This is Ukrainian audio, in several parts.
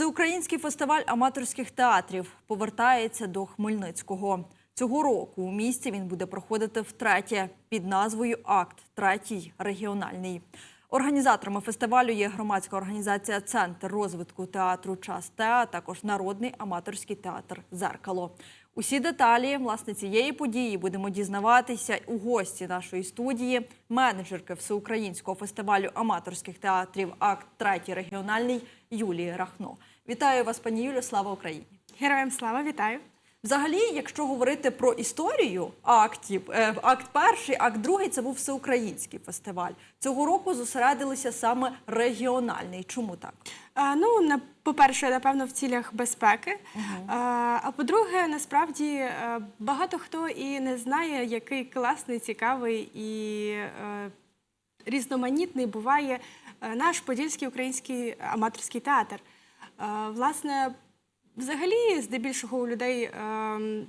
Всеукраїнський фестиваль аматорських театрів повертається до Хмельницького. Цього року у місті він буде проходити втретє під назвою Акт третій регіональний. Організаторами фестивалю є громадська організація Центр розвитку театру Час Те, а також народний аматорський театр Зеркало. Усі деталі власне цієї події будемо дізнаватися у гості нашої студії, менеджерки всеукраїнського фестивалю аматорських театрів Акт третій регіональний Юлії Рахно. Вітаю вас, пані Юлю. Слава Україні! Героям слава, вітаю. Взагалі, якщо говорити про історію актів, е, акт перший, акт другий це був всеукраїнський фестиваль. Цього року зосередилися саме регіональний. Чому так? А, ну, на, по-перше, напевно, в цілях безпеки. А, а по-друге, насправді е, багато хто і не знає, який класний, цікавий і е, різноманітний буває е, наш подільський український аматорський театр. Е, власне, взагалі, здебільшого у людей. ем,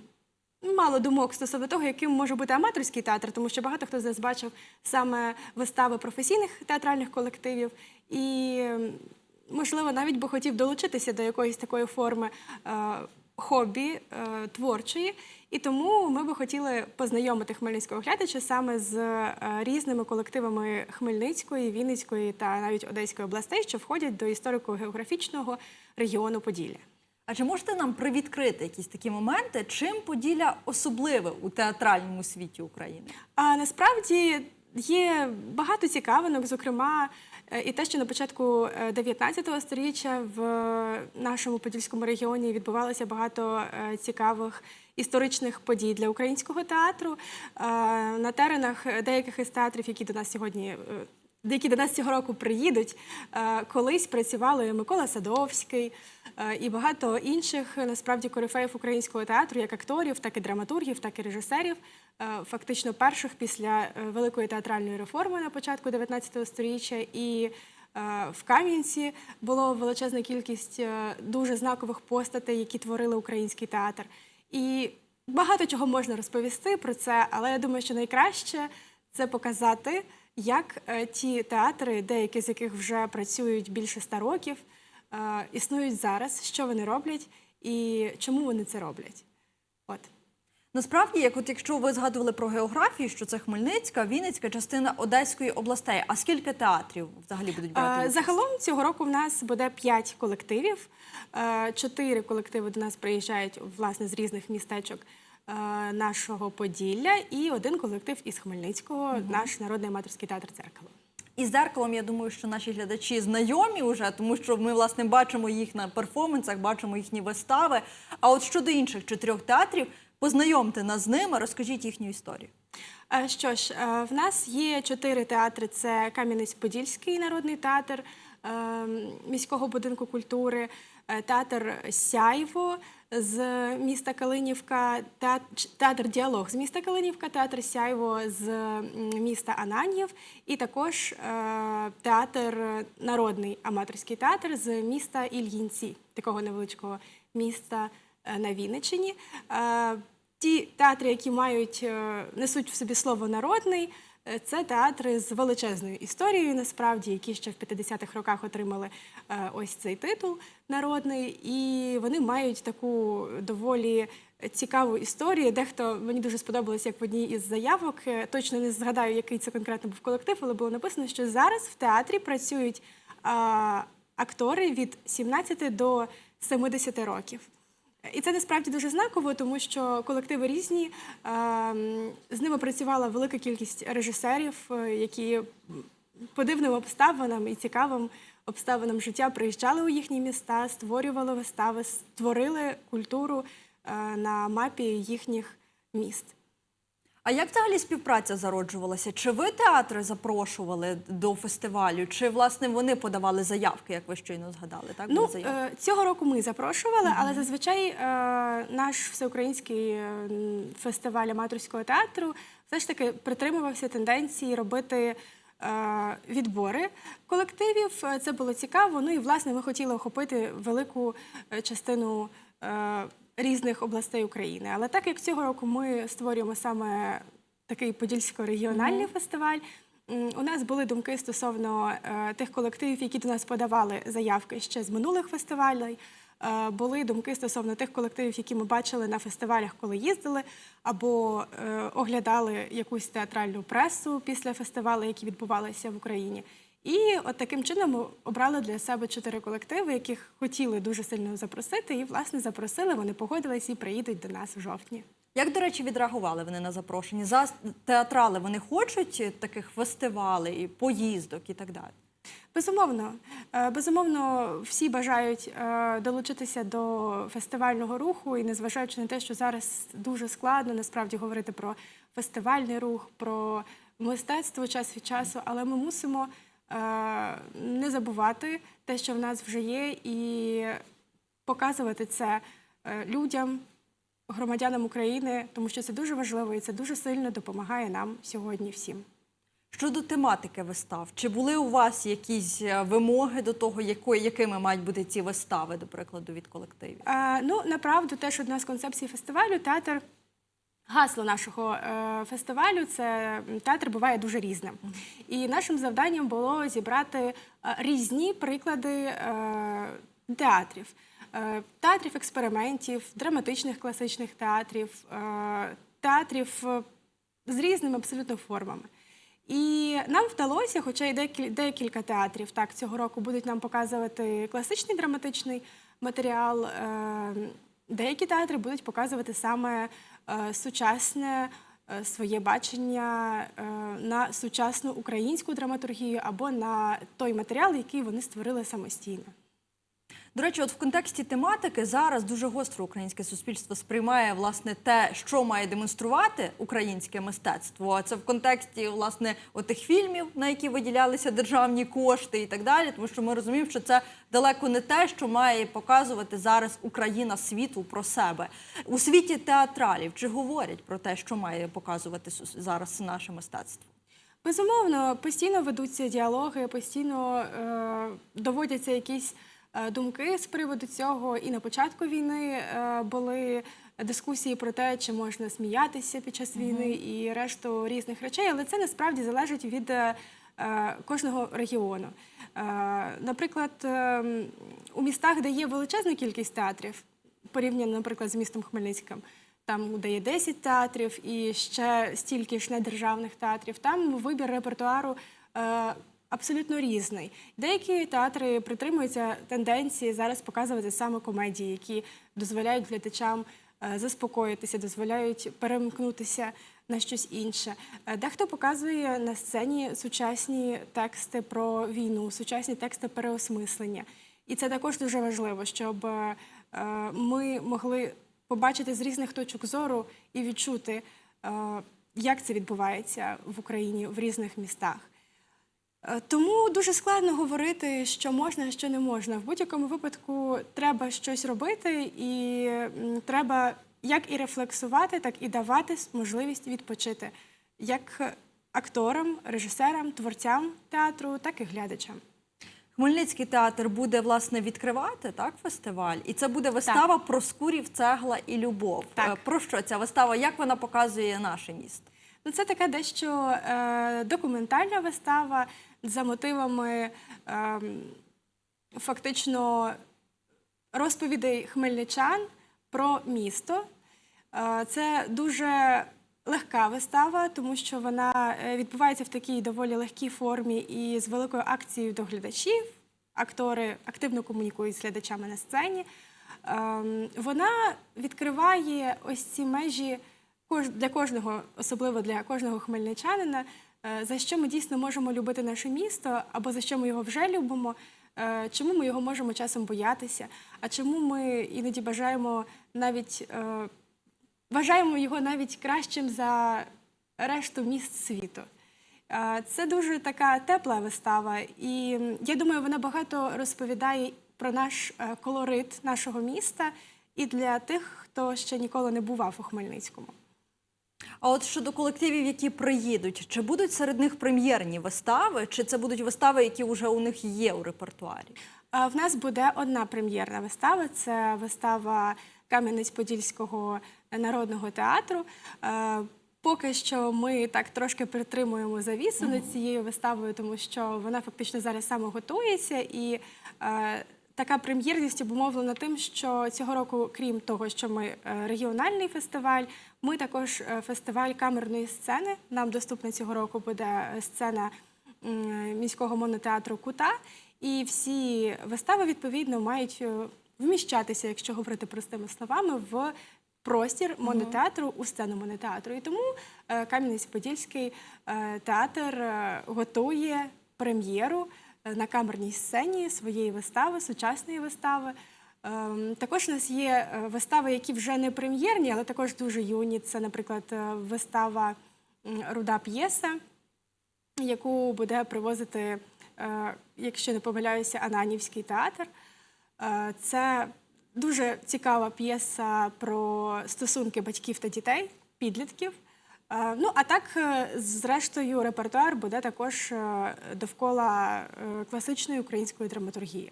Мало думок стосовно того, яким може бути аматорський театр, тому що багато хто з нас бачив саме вистави професійних театральних колективів, і можливо навіть би хотів долучитися до якоїсь такої форми е, хобі е, творчої. І тому ми би хотіли познайомити хмельницького глядача саме з е, різними колективами Хмельницької, Вінницької та навіть Одеської областей, що входять до історико-географічного регіону Поділля. А чи можете нам привідкрити якісь такі моменти, чим Поділля особливе у театральному світі України? А насправді є багато цікавинок, зокрема, е, і те, що на початку 19-го століття в нашому подільському регіоні відбувалося багато е, цікавих історичних подій для українського театру. Е, На теренах деяких із театрів, які до нас сьогодні. Які до нас цього року приїдуть, е, колись працювали Микола Садовський е, і багато інших насправді корифеїв українського театру, як акторів, так і драматургів, так і режисерів, е, фактично перших після великої театральної реформи на початку 19 століття. І в Кам'янці було величезна кількість дуже знакових постатей, які творили український театр. І багато чого можна розповісти про це, але я думаю, що найкраще це показати, як е, ті театри, деякі з яких вже працюють більше ста років, е, існують зараз, що вони роблять і чому вони це роблять. От. Насправді, як от якщо ви згадували про географію, що це Хмельницька, Вінницька, частина Одеської областей. А скільки театрів взагалі будуть брати? Е, участь? Загалом цього року в нас буде 5 колективів. Чотири колективи до нас приїжджають власне з різних містечок нашого Поділля, і один колектив із Хмельницького, наш народний аматорський театр «Дзеркало». І з зеркалом, я думаю, що наші глядачі знайомі вже, тому що ми власне бачимо їх на перформансах, бачимо їхні вистави. А от щодо інших чотирьох театрів, познайомте нас з ними, розкажіть їхню історію. Е, Що ж, е, в нас є чотири театри: це Кам'янець-Подільський народний театр е, міського будинку культури, е, театр Сяйво з міста Калинівка, теат- театр Діалог з міста Калинівка, театр Сяйво з міста Ананьєв, і також е, театр Народний аматорський театр з міста Ільїнці, такого невеличкого міста е, на Вінниччині. Е, Ті театри, які мають несуть в собі слово народний, це театри з величезною історією, насправді, які ще в 50-х роках отримали е, ось цей титул народний, і вони мають таку доволі цікаву історію. Дехто мені дуже сподобалось, як в одній із заявок. е, Точно не згадаю, який це конкретно був колектив, але було написано, що зараз в театрі працюють актори від 17 до 70 років. І це насправді дуже знаково, тому що колективи різні. ем, З ними працювала велика кількість режисерів, е, які по дивним обставинам і цікавим обставинам життя приїжджали у їхні міста, створювали вистави, створили культуру е, на мапі їхніх міст. А як взагалі співпраця зароджувалася? Чи ви театри запрошували до фестивалю, чи власне вони подавали заявки, як ви щойно згадали? Так Ну, заявки? е, цього року ми запрошували, але зазвичай е, наш всеукраїнський е, фестиваль аматорського театру все ж таки притримувався тенденції робити відбори колективів. Це було цікаво. Ну і власне ми хотіли охопити велику частину. Різних областей України, але так як цього року ми створюємо саме такий подільсько-регіональний фестиваль, у нас були думки стосовно е, тих колективів, які до нас подавали заявки ще з минулих фестивалей. Е, Були думки стосовно тих колективів, які ми бачили на фестивалях, коли їздили, або е, оглядали якусь театральну пресу після фестивалю, які відбувалися в Україні. І от таким чином обрали для себе чотири колективи, яких хотіли дуже сильно запросити, і власне запросили. Вони погодились і приїдуть до нас в жовтні. Як, до речі, відреагували вони на запрошення? За театрали вони хочуть таких фестивалей, поїздок і так далі. Безумовно, Е, безумовно, всі бажають е, долучитися до фестивального руху, і незважаючи на те, що зараз дуже складно насправді говорити про фестивальний рух, про мистецтво час від часу, але ми мусимо не забувати те, що в нас вже є, і показувати це е, людям, громадянам України, тому що це дуже важливо і це дуже сильно допомагає нам сьогодні всім. Щодо тематики вистав, чи були у вас якісь е, вимоги до того, якої, якими мають бути ці вистави, до прикладу, від колективів? Е, ну, направду, теж одна з концепцій фестивалю театр. Гасло нашого е, фестивалю це театр буває дуже різним. І нашим завданням було зібрати е, різні приклади е, театрів. Театрів експериментів, драматичних класичних театрів, театрів з різними абсолютно формами. І нам вдалося, хоча й декілька театрів так цього року будуть нам показувати класичний драматичний матеріал. Деякі театри будуть показувати саме сучасне е, своє бачення е, на сучасну українську драматургію або на той матеріал, який вони створили самостійно. До речі, от в контексті тематики зараз дуже гостро українське суспільство сприймає власне те, що має демонструвати українське мистецтво. Це в контексті власне отих фільмів, на які виділялися державні кошти і так далі. Тому що ми розуміємо, що це далеко не те, що має показувати зараз Україна світу про себе у світі театралів. Чи говорять про те, що має показувати зараз наше мистецтво? Безумовно, постійно ведуться діалоги, постійно е, доводяться якісь думки з приводу цього. І на початку війни е, були дискусії про те, чи можна сміятися під час війни і решту різних речей, але це насправді залежить від е, е, кожного регіону. Е, наприклад, е, у містах, де є величезна кількість театрів, порівняно, наприклад, з містом Хмельницьким. Там, де є 10 театрів і ще стільки ж недержавних театрів, там вибір репертуару е, абсолютно різний. Деякі театри притримуються тенденції зараз показувати саме комедії, які дозволяють глядачам е, заспокоїтися, дозволяють перемкнутися на щось інше. Е, Дехто показує на сцені сучасні тексти про війну, сучасні тексти переосмислення. І це також дуже важливо, щоб е, ми могли побачити з різних точок зору і відчути, як це відбувається в Україні в різних містах. Е, Тому дуже складно говорити, що можна, а що не можна. В будь-якому випадку треба щось робити, і треба як і рефлексувати, так і давати можливість відпочити як акторам, режисерам, творцям театру, так і глядачам. Хмельницький театр буде власне відкривати так фестиваль, і це буде вистава про скурів, цегла і любов. Так. Е, Про що ця вистава? Як вона показує наше місто? Ну, це така дещо е, документальна вистава за мотивами е, фактично розповідей хмельничан про місто. Е, це дуже легка вистава, тому що вона е, відбувається в такій доволі легкій формі і з великою акцією до глядачів. Актори активно комунікують з глядачами на сцені. Ем, Вона відкриває ось ці межі для кожного, особливо для кожного хмельничанина, за що ми дійсно можемо любити наше місто, або за що ми його вже любимо, е, чому ми його можемо часом боятися, а чому ми іноді бажаємо навіть е, вважаємо його навіть кращим за решту міст світу. Е, Це дуже така тепла вистава, і я думаю, вона багато розповідає про наш е, колорит нашого міста і для тих, хто ще ніколи не бував у Хмельницькому. А от щодо колективів, які приїдуть, чи будуть серед них прем'єрні вистави, чи це будуть вистави, які вже у них є у репертуарі? В нас буде одна прем'єрна вистава. Це вистава Кам'янець-Подільського народного театру. Поки що ми так трошки притримуємо завісу над цією виставою, тому що вона фактично зараз саме готується, і така прем'єрність обумовлена тим, що цього року, крім того, що ми е, регіональний фестиваль, ми також е, фестиваль камерної сцени. Нам доступна цього року буде сцена міського монотеатру Кута. І всі вистави відповідно мають е, вміщатися, якщо говорити простими словами, в простір монотеатру у сцену монотеатру. І тому е, Кам'янець-Подільський е, театр е, готує прем'єру е, на камерній сцені своєї вистави, сучасної вистави. Ем, Також у нас є е, вистави, які вже не прем'єрні, але також дуже юні. Це, наприклад, е, вистава Руда п'єса, яку буде привозити, е, якщо не помиляюся, Ананівський театр. Е, Це дуже цікава п'єса про стосунки батьків та дітей, підлітків. Е, Ну, а так, е, зрештою, репертуар буде також е, довкола класичної української драматургії.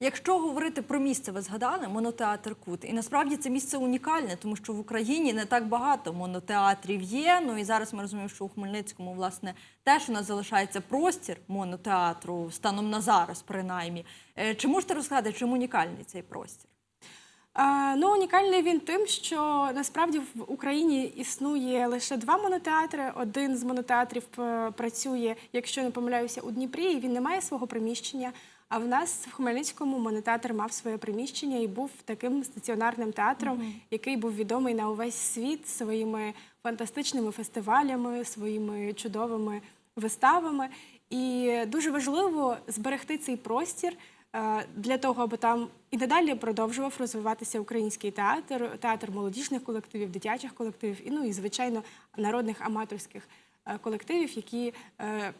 Якщо говорити про місце, ви згадали монотеатр Кут, і насправді це місце унікальне, тому що в Україні не так багато монотеатрів є. Ну і зараз ми розуміємо, що у Хмельницькому власне теж у нас залишається простір монотеатру станом на зараз, принаймні. Чи можете розказати, чим унікальний цей простір? Ну, унікальний він тим, що насправді в Україні існує лише два монотеатри. Один з монотеатрів е, працює, якщо не помиляюся, у Дніпрі, і він не має свого приміщення. А в нас в Хмельницькому монотеатр мав своє приміщення і був таким стаціонарним театром, який був відомий на увесь світ своїми фантастичними фестивалями, своїми чудовими виставами. І дуже важливо зберегти цей простір для того, аби там і надалі продовжував розвиватися український театр, театр молодіжних колективів, дитячих колективів, і ну і звичайно народних аматорських е, колективів, які е,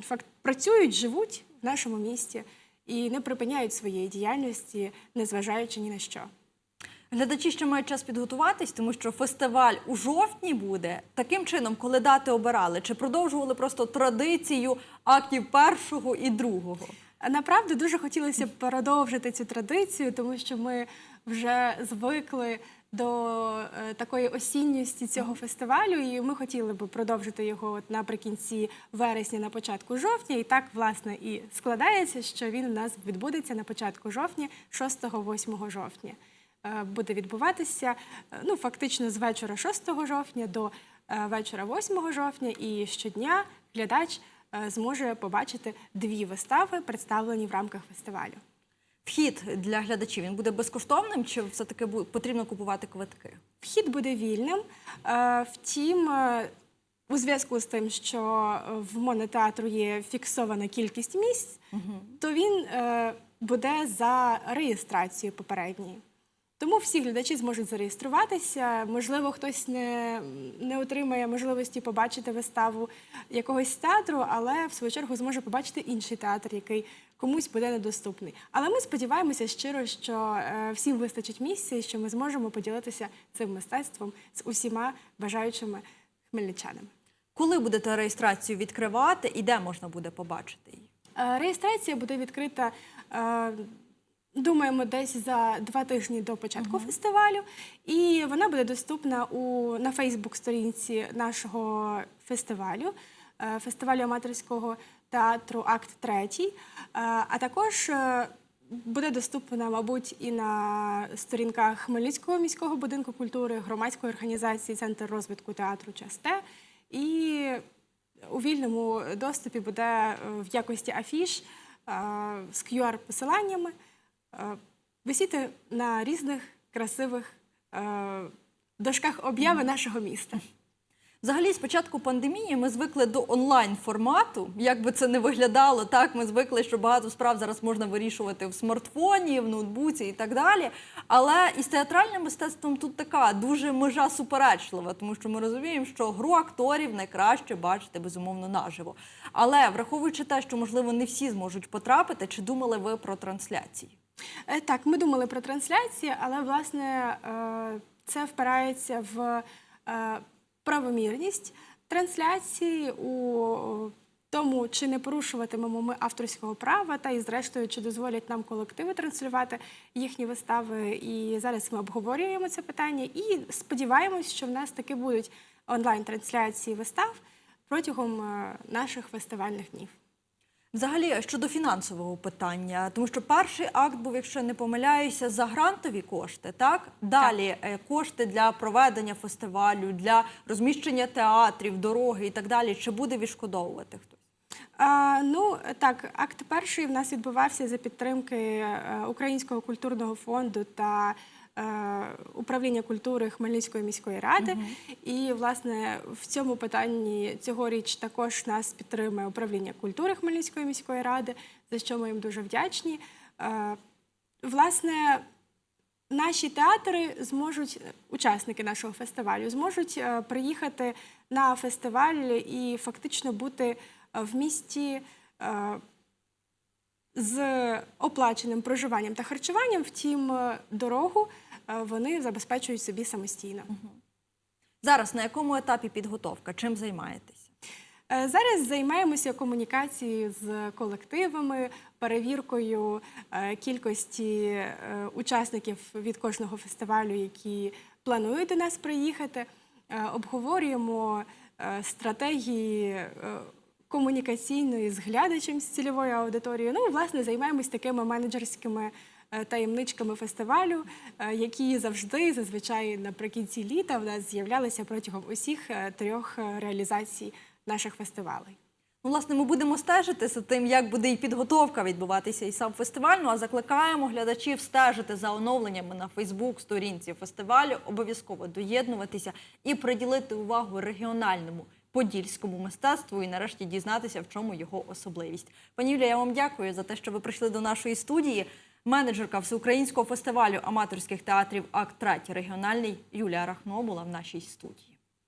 факт працюють, живуть в нашому місті і не припиняють своєї діяльності, незважаючи ні на що. Глядачі ще мають час підготуватись, тому що фестиваль у жовтні буде. Таким чином, коли дати обирали, чи продовжували просто традицію актів першого і другого? Направду дуже хотілося б продовжити цю традицію, тому що ми вже звикли до е, такої осінньості цього фестивалю, і ми хотіли би продовжити його от наприкінці вересня, на початку жовтня. І так, власне, і складається, що він у нас відбудеться на початку жовтня, 6-8 жовтня. Е, Буде відбуватися е, ну, фактично з вечора 6 жовтня до вечора 8 жовтня, і щодня глядач зможе побачити дві вистави, представлені в рамках фестивалю. Вхід для глядачів він буде безкоштовним, чи все-таки потрібно купувати квитки? Вхід буде вільним. Е, Втім, е, у зв'язку з тим, що е, в монотеатру є фіксована кількість місць, то він е, буде за реєстрацією попередньою. Тому всі глядачі зможуть зареєструватися. Можливо, хтось не, не отримає можливості побачити виставу якогось театру, але в свою чергу зможе побачити інший театр, який комусь буде недоступний. Але ми сподіваємося щиро, що е, всім вистачить місця і що ми зможемо поділитися цим мистецтвом з усіма бажаючими хмельничанами. Коли будете реєстрацію відкривати і де можна буде побачити її? Е, Реєстрація буде відкрита. Е, Думаємо, десь за два тижні до початку фестивалю, і вона буде доступна у на Фейсбук-сторінці нашого фестивалю, е, фестивалю аматорського театру Акт 3. А також е, буде доступна, мабуть, і на сторінках Хмельницького міського будинку культури, громадської організації Центр розвитку театру Часте. І у вільному доступі буде е, в якості афіш е, з QR-посиланнями е, висіти на різних красивих е, дошках обяви нашого міста. Взагалі, з початку пандемії ми звикли до онлайн формату. Як би це не виглядало, так ми звикли, що багато справ зараз можна вирішувати в смартфоні, в ноутбуці і так далі. Але із театральним мистецтвом тут така дуже межа суперечлива, тому що ми розуміємо, що гру акторів найкраще бачити безумовно наживо. Але враховуючи те, що можливо не всі зможуть потрапити, чи думали ви про трансляції? Е, Так, ми думали про трансляції, але власне е, це впирається в е, правомірність трансляції у тому, чи не порушуватимемо ми авторського права, та і зрештою, чи дозволять нам колективи транслювати їхні вистави. І зараз ми обговорюємо це питання і сподіваємось, що в нас таки будуть онлайн-трансляції вистав протягом наших фестивальних днів. Взагалі щодо фінансового питання, тому що перший акт був, якщо не помиляюся, за грантові кошти. Так далі так. кошти для проведення фестивалю, для розміщення театрів, дороги і так далі. Чи буде відшкодовувати хтось? А, ну так, акт перший в нас відбувався за підтримки е, Українського культурного фонду та е, управління культури Хмельницької міської ради. І власне в цьому питанні цьогоріч також нас підтримує управління культури Хмельницької міської ради, за що ми їм дуже вдячні. Е, власне, Наші театри зможуть, учасники нашого фестивалю, зможуть приїхати на фестиваль і фактично бути в місті е, з оплаченим проживанням та харчуванням. Втім, е, дорогу е, вони забезпечують собі самостійно. Зараз на якому етапі підготовка? Чим займаєтеся? Е, Зараз займаємося комунікацією з колективами, перевіркою е, кількості е, учасників від кожного фестивалю, які планують до нас приїхати. Е, Обговорюємо е, стратегії е, комунікаційної з глядачем з цільовою аудиторією. Ну власне займаємось такими менеджерськими е, таємничками фестивалю, е, які завжди зазвичай наприкінці літа в нас з'являлися протягом усіх е, трьох реалізацій наших фестивалей. Ну, власне, ми будемо стежити за тим, як буде і підготовка відбуватися, і сам фестиваль. Ну а закликаємо глядачів стежити за оновленнями на Фейсбук сторінці фестивалю, обов'язково доєднуватися і приділити увагу регіональному подільському мистецтву і нарешті дізнатися, в чому його особливість. Пані Юлія, я вам дякую за те, що ви прийшли до нашої студії. Менеджерка всеукраїнського фестивалю аматорських театрів Акт 3 регіональний Юлія Рахно була в нашій студії.